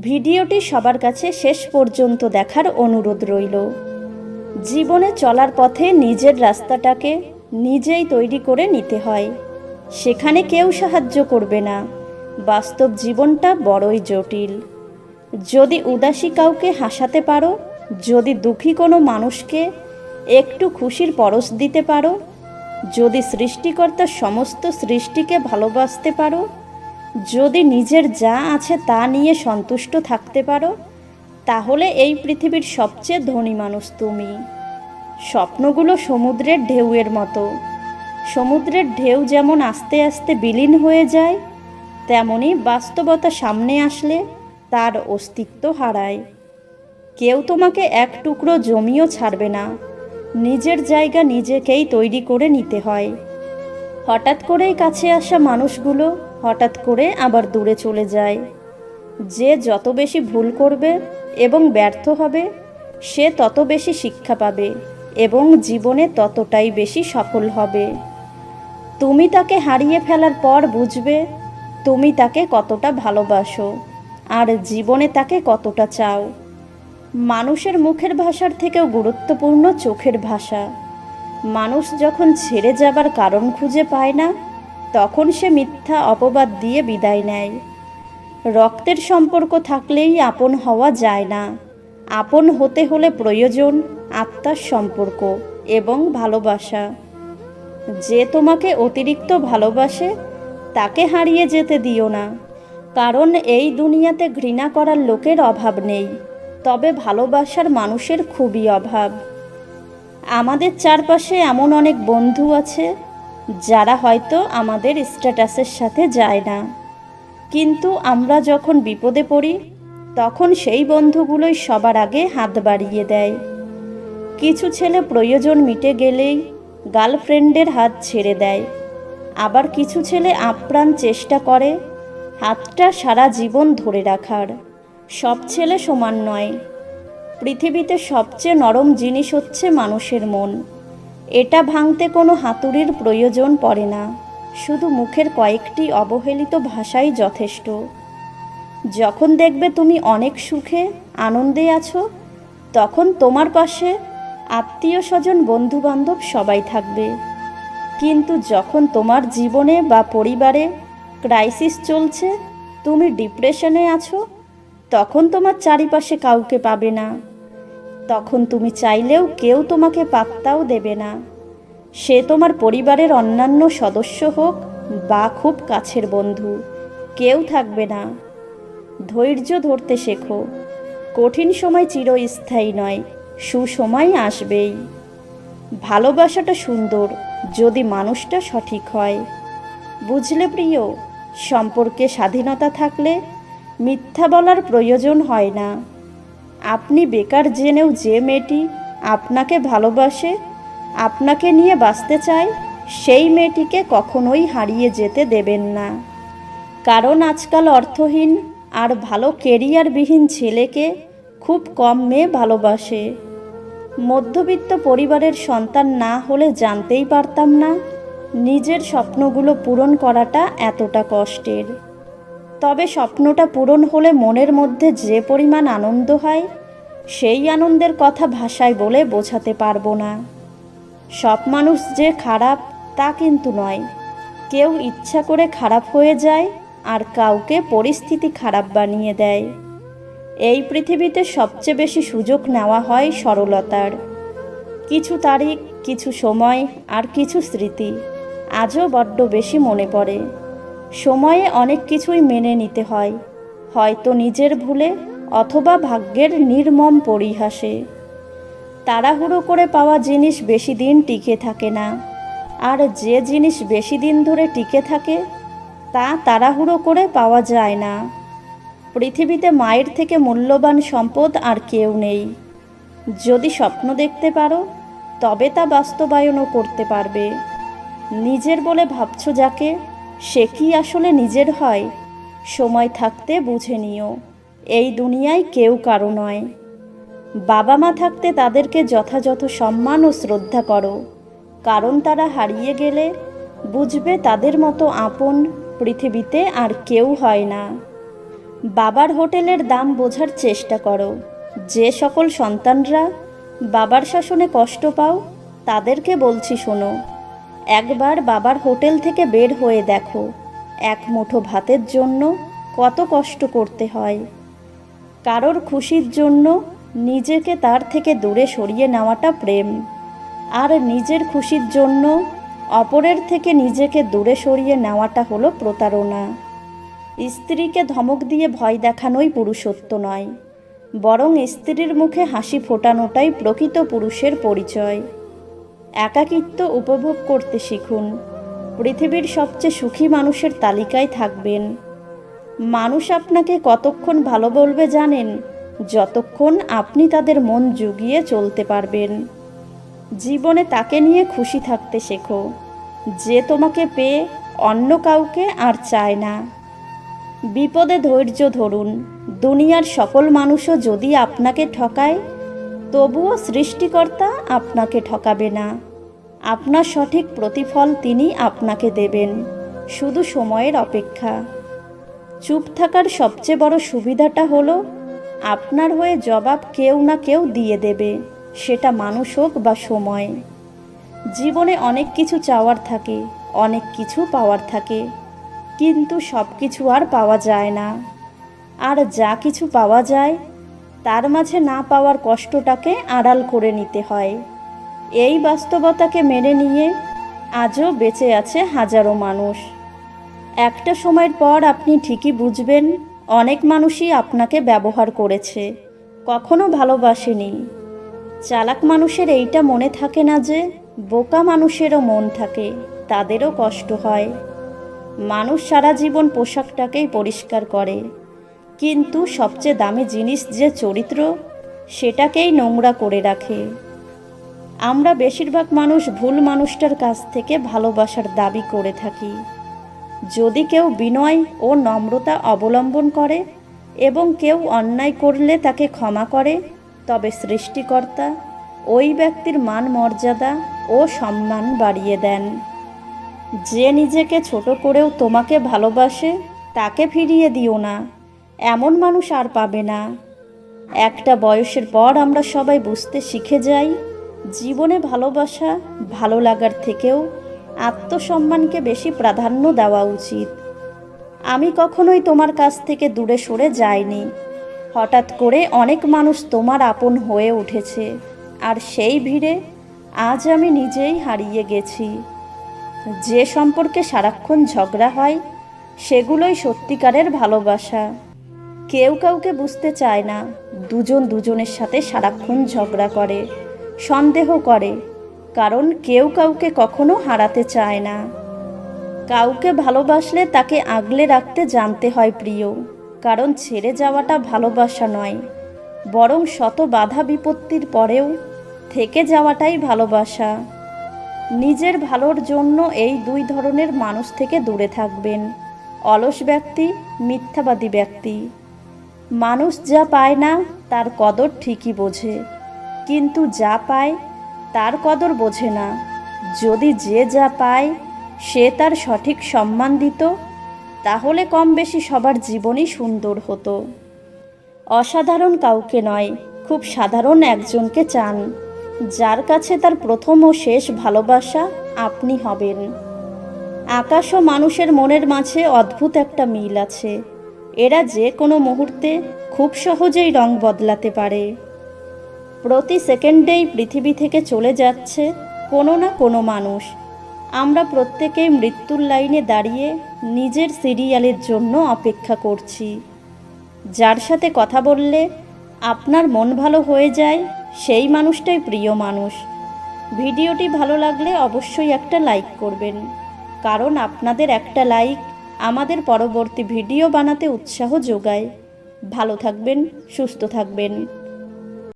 ভিডিওটি সবার কাছে শেষ পর্যন্ত দেখার অনুরোধ রইল। জীবনে চলার পথে নিজের রাস্তাটাকে নিজেই তৈরি করে নিতে হয়। সেখানে কেউ সাহায্য করবে না। বাস্তব জীবনটা বড়ই জটিল। যদি উদাসী কাউকে হাসাতে পারো, যদি দুঃখী কোনো মানুষকে একটু খুশির পরশ দিতে পারো, যদি সৃষ্টিকর্তার সমস্ত সৃষ্টিকে ভালোবাসতে পারো যদি নিজের যা আছে তা নিয়ে সন্তুষ্ট থাকতে পারো, তাহলে এই পৃথিবীর সবচেয়ে ধনী মানুষ তুমি। স্বপ্নগুলো সমুদ্রের ঢেউয়ের মতো। সমুদ্রের ঢেউ যেমন আস্তে আস্তে বিলীন হয়ে যায়, তেমনি বাস্তবতা সামনে আসলে তার অস্তিত্ব হারায়। কেউ তোমাকে এক টুকরো জমিও ছাড়বে না। নিজের জায়গা নিজেকেই তৈরি করে নিতে হয়। হঠাৎ করেই কাছে আসা মানুষগুলো হঠাৎ করে আবার দূরে চলে যায়। যে যত বেশি ভুল করবে এবং ব্যর্থ হবে, সে তত বেশি শিক্ষা পাবে এবং জীবনে ততটাই বেশি সফল হবে। তুমি তাকে হারিয়ে ফেলার পর বুঝবে, তুমি তাকে কতটা ভালোবাসো আর জীবনে তাকে কতটা চাও। মানুষের মুখের ভাষার থেকেও গুরুত্বপূর্ণ চোখের ভাষা। মানুষ যখন ছেড়ে যাবার কারণ খুঁজে পায় না তখন সে মিথ্যা অপবাদ দিয়ে বিদায় নেয়। রক্তের সম্পর্ক থাকলেই আপন হওয়া যায় না। আপন হতে হলে প্রয়োজন আত্মার সম্পর্ক এবং ভালোবাসা। যে তোমাকে অতিরিক্ত ভালোবাসে, তাকে হারিয়ে যেতে দিও না। কারণ এই দুনিয়াতে ঘৃণা করার লোকের অভাব নেই, তবে ভালোবাসার মানুষের খুবই অভাব। আমাদের চারপাশে এমন অনেক বন্ধু আছে যারা হয়তো আমাদের স্ট্যাটাসের সাথে যায় না। কিন্তু আমরা যখন বিপদে পড়ি, তখন সেই বন্ধুগুলোই সবার আগে হাত বাড়িয়ে দেয়। কিছু ছেলে প্রয়োজন মিটে গেলেই গার্লফ্রেন্ডের হাত ছেড়ে দেয়। আবার কিছু ছেলে আপ্রাণ চেষ্টা করে, হাতটা সারা জীবন ধরে রাখার। সব ছেলে সমান নয়। পৃথিবীতে সবচেয়ে নরম জিনিস হচ্ছে মানুষের মন। এটা ভাঙতে কোনো হাতুড়ির প্রয়োজন পড়ে না। শুধু মুখের কয়েকটি অবহেলিত ভাষাই যথেষ্ট। যখন দেখবে তুমি অনেক সুখে, আনন্দে আছো, তখন তোমার পাশে আত্মীয় স্বজন বন্ধু বান্ধব সবাই থাকবে। কিন্তু যখন তোমার জীবনে বা পরিবারে ক্রাইসিস চলছে, তুমি ডিপ্রেশনে আছো, তখন তোমার চারিপাশে কাউকে পাবে না। তখন তুমি চাইলেও কেউ তোমাকে পাত্তাও দেবে না। সে তোমার পরিবারের অন্যান্য সদস্য হোক বা খুব কাছের বন্ধু, কেউ থাকবে না। ধৈর্য ধরতে শেখো। কঠিন সময় চিরস্থায়ী নয়, সুসময় আসবেই। ভালোবাসাটা সুন্দর যদি মানুষটা সঠিক হয়। বুঝলে প্রিয়, সম্পর্কে স্বাধীনতা থাকলে মিথ্যা বলার প্রয়োজন হয় না। আপনি বেকার জেনেও যে মেয়েটি আপনাকে ভালোবাসে, আপনাকে নিয়ে বাঁচতে চায়, সেই মেয়েটিকে কখনোই হারিয়ে যেতে দেবেন না। কারণ আজকাল অর্থহীন আর ভালো কেরিয়ারবিহীন ছেলেকে খুব কম মেয়ে ভালোবাসে। মধ্যবিত্ত পরিবারের সন্তান না হলে জানতেই পারতাম না, নিজের স্বপ্নগুলো পূরণ করাটা এতটা কষ্টের। তবে স্বপ্নটা পূরণ হলে মনের মধ্যে যে পরিমাণ আনন্দ হয়, সেই আনন্দের কথা ভাষায় বলে বোঝাতে পারব না। সব মানুষ যে খারাপ, তা কিন্তু নয়। কেউ ইচ্ছা করে খারাপ হয়ে যায় আর কাউকে পরিস্থিতি খারাপ বানিয়ে দেয়। এই পৃথিবীতে সবচেয়ে বেশি সুযোগ নেওয়া হয় সরলতার। কিছু তারিখ, কিছু সময় আর কিছু স্মৃতি, আজও বড্ড বেশি মনে পড়ে। সময়ে অনেক কিছুই মেনে নিতে হয়, হয়তো নিজের ভুলে অথবা ভাগ্যের নির্মম পরিহাসে। তাড়াহুড়ো করে পাওয়া জিনিস বেশি দিন টিকে থাকে না, আর যে জিনিস বেশি দিন ধরে টিকে থাকে, তা তাড়াহুড়ো করে পাওয়া যায় না। পৃথিবীতে মায়ের থেকে মূল্যবান সম্পদ আর কেউ নেই। যদি স্বপ্ন দেখতে পারো, তবে তা বাস্তবায়নও করতে পারবে। নিজের বলে ভাবছ যাকে সে কি আসলে নিজের হয়? সময় থাকতে বুঝে নিও, এই দুনিয়ায় কেউ কারও নয়। বাবা মা থাকতে তাদেরকে যথাযথ সম্মান ও শ্রদ্ধা করো, কারণ তারা হারিয়ে গেলে বুঝবে তাদের মতো আপন পৃথিবীতে আর কেউ হয় না। বাবার হোটেলের দাম বোঝার চেষ্টা করো, যে সকল সন্তানরা বাবার শাসনে কষ্ট পাও, তাদেরকে বলছি শোনো। একবার বাবার হোটেল থেকে বের হয়ে দেখো। এক মুঠো ভাতের জন্য কত কষ্ট করতে হয়। কারোর খুশির জন্য নিজেকে তার থেকে দূরে সরিয়ে নেওয়াটা প্রেম। আর নিজের খুশির জন্য অপরের থেকে নিজেকে দূরে সরিয়ে নেওয়াটা হলো প্রতারণা। স্ত্রীকে ধমক দিয়ে ভয় দেখানোই পুরুষত্ব নয়। বরং স্ত্রীর মুখে হাসি ফোটানোটাই প্রকৃত পুরুষের পরিচয়। একাকিত্ব উপভোগ করতে শিখুন। পৃথিবীর সবচেয়ে সুখী মানুষের তালিকায় থাকবেন। মানুষ আপনাকে কতক্ষণ ভালো বলবে জানেন, যতক্ষণ আপনি তাদের মন জুগিয়ে চলতে পারবেন। জীবনে তাকে নিয়ে খুশি থাকতে শেখো। যে তোমাকে পেয়ে অন্য কাউকে আর চায় না। বিপদে ধৈর্য ধরুন। দুনিয়ার সকল মানুষও যদি আপনাকে ঠকায় তবুও সৃষ্টিকর্তা আপনাকে ঠকাবে না। আপনার সঠিক প্রতিফল তিনি আপনাকে দেবেন। শুধু সময়ের অপেক্ষা। চুপ থাকার সবচেয়ে বড় সুবিধাটা হলো, আপনার হয়ে জবাব কেউ না কেউ দিয়ে দেবে। সেটা মানুষ হোক বা সময়। জীবনে অনেক কিছু চাওয়ার থাকে, অনেক কিছু পাওয়ার থাকে। কিন্তু সব কিছু আর পাওয়া যায় না। আর যা কিছু পাওয়া যায় তার মাঝে না পাওয়ার কষ্টটাকে আড়াল করে নিতে হয়। এই বাস্তবতাকে মেনে নিয়ে আজও বেঁচে আছে হাজারো মানুষ। একটা সময়ের পর আপনি ঠিকই বুঝবেন, অনেক মানুষই আপনাকে ব্যবহার করেছে, কখনো ভালোবাসেনি। চালাক মানুষের এইটা মনে থাকে না যে, বোকা মানুষেরও মন থাকে, তাদেরও কষ্ট হয়। মানুষ সারা জীবন পোশাকটাকেই পরিষ্কার করে। কিন্তু সবচেয়ে দামি জিনিস যে চরিত্র, সেটাকেই নোংরা করে রাখে। আমরা বেশিরভাগ মানুষ ভুল মানুষটার কাছ থেকে ভালোবাসার দাবি করে থাকি। যদি কেউ বিনয় ও নম্রতা অবলম্বন করে এবং কেউ অন্যায় করলে তাকে ক্ষমা করে, তবে সৃষ্টিকর্তা ওই ব্যক্তির মান মর্যাদা ও সম্মান বাড়িয়ে দেন। যে নিজেকে ছোট করেও তোমাকে ভালোবাসে, তাকে ফিরিয়ে দিও না। এমন মানুষ আর পাবে না। একটা বয়সের পর আমরা সবাই বুঝতে শিখে যাই, জীবনে ভালোবাসা ভালো লাগার থেকেও আত্মসম্মানকে বেশি প্রাধান্য দেওয়া উচিত। আমি কখনোই তোমার কাছ থেকে দূরে সরে যাইনি। হঠাৎ করে অনেক মানুষ তোমার আপন হয়ে উঠেছে, আর সেই ভিড়ে আজ আমি নিজেই হারিয়ে গেছি। যে সম্পর্কে সারাক্ষণ ঝগড়া হয়, সেগুলোই সত্যিকারের ভালোবাসা। কেউ কাউকে বুঝতে চায় না। দুজন দুজনের সাথে সারাক্ষণ ঝগড়া করে, সন্দেহ করে, কারণ কেউ কাউকে কখনো হারাতে চায় না। কাউকে ভালোবাসলে তাকে আগলে রাখতে জানতে হয় প্রিয়, কারণ ছেড়ে যাওয়াটা ভালোবাসা নয়। বরং শত বাধা বিপত্তির পরেও থেকে যাওয়াটাই ভালোবাসা। নিজের ভালোর জন্য এই দুই ধরনের মানুষ থেকে দূরে থাকবেন। অলস ব্যক্তি, মিথ্যাবাদী ব্যক্তি। মানুষ যা পায় না, তার কদর ঠিকই বোঝে। কিন্তু যা পায়, তার কদর বোঝে না। যদি যে যা পায়, সে তার সঠিক সম্মান দিত, তাহলে কম বেশি সবার জীবনই সুন্দর হতো। অসাধারণ কাউকে নয়, খুব সাধারণ একজনকে চান। যার কাছে তার প্রথম ও শেষ ভালোবাসা আপনি হবেন। আকাশ ও মানুষের মনের মাঝে অদ্ভুত একটা মিল আছে। এরা যে কোনো মুহূর্তে খুব সহজেই রং বদলাতে পারে। প্রতি সেকেন্ডেই পৃথিবী থেকে চলে যাচ্ছে কোনো না কোনো মানুষ। আমরা প্রত্যেকেই মৃত্যুর লাইনে দাঁড়িয়ে নিজের সিরিয়ালের জন্য অপেক্ষা করছি। যার সাথে কথা বললে আপনার মন ভালো হয়ে যায়, সেই মানুষটাই প্রিয় মানুষ। ভিডিওটি ভালো লাগলে অবশ্যই একটা লাইক করবেন। কারণ আপনাদের একটা লাইক আমাদের পরবর্তী ভিডিও বানাতে উৎসাহ যোগায়। ভালো থাকবেন সুস্থ থাকবেন।